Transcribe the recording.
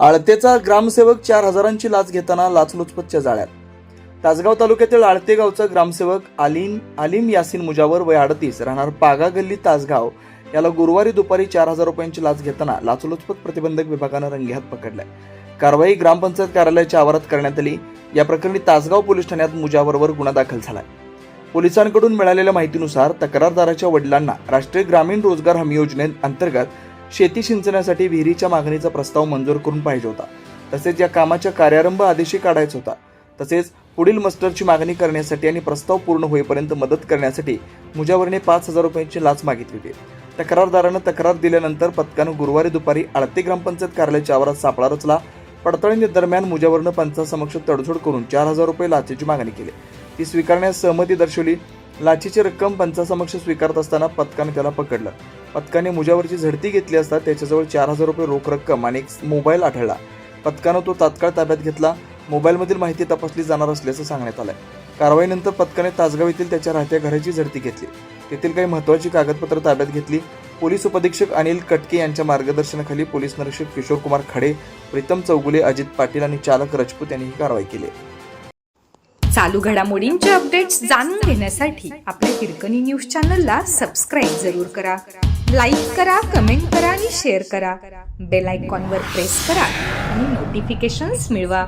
आळतेचा ग्रामसेवक चार हजारांची लाच घेताना लाचलुचपतच्या जाळ्यात. तासगाव तालुक्यातील आळते गावचा ग्रामसेवक आलीन आलीम यासिन मुजावर वय अडतीस राहणार पागा गल्ली तासगाव याला गुरुवारी दुपारी चार हजार रुपयांची लाच घेताना लाचलुचपत प्रतिबंधक विभागानं रंगेहात पकडलाय. कारवाई ग्रामपंचायत कार्यालयाच्या आवारात करण्यात आली. या प्रकरणी तासगाव पोलीस ठाण्यात मुजावरवर गुन्हा दाखल झालाय. पोलिसांकडून मिळालेल्या माहितीनुसार तक्रारदाराच्या वडिलांना राष्ट्रीय ग्रामीण रोजगार हमी योजनेअंतर्गत शेती सिंचनासाठी विहिरीच्या मागणीचा प्रस्ताव मंजूर करून पाहिजे होता. तसेच या कामाच्या कार्यारंभ आदेशी काढायचा होता. तसेच पुढील मस्टरची मागणी करण्यासाठी आणि प्रस्ताव पूर्ण होईपर्यंत मदत करण्यासाठी मुजावरने पाच हजार रुपयांची लाच मागितली होती. तक्रारदारानं तक्रार दिल्यानंतर पथकानं गुरुवारी दुपारी आळती ग्रामपंचायत कार्यालयाच्या आवारात सापळा रचला. पडताळणी दरम्यान मुजावरनं पंचासमक्ष तडजोड करून चार हजार रुपये लाचेची मागणी केली. ती स्वीकारण्यास सहमती दर्शवली. लाचेची रक्कम पंचासमक्ष स्वीकारत असताना पथकाने त्याला पकडलं. पथकाने मुजावरची झडती घेतली असता त्याच्याजवळ चार हजार रुपये रोख रक्कम आणि एक मोबाईल आढळला. पथकानं तो तात्काळ ताब्यात घेतला. मोबाईलमधील माहिती तपासली जाणार असल्याचं सांगण्यात आलंय. कारवाईनंतर पथकाने तासगाव येथील त्याच्या राहत्या घराची झडती घेतली. तेथील काही महत्वाची कागदपत्र ताब्यात घेतली. पोलीस उपधीक्षक अनिल कटके यांच्या मार्गदर्शनाखाली पोलीस निरीक्षक किशोर कुमार खडे प्रीतम चौगुले अजित पाटील आणि चालक राजपूत यांनी ही कारवाई केली. चालू घडामोडींचे अपडेट्स जाणून घेण्यासाठी आपल्या हिरकणी न्यूज चॅनलला सबस्क्राईब जरूर करा. लाईक करा कमेंट करा आणि शेअर करा. बेल आयकॉनवर प्रेस करा आणि नोटिफिकेशन्स मिळवा.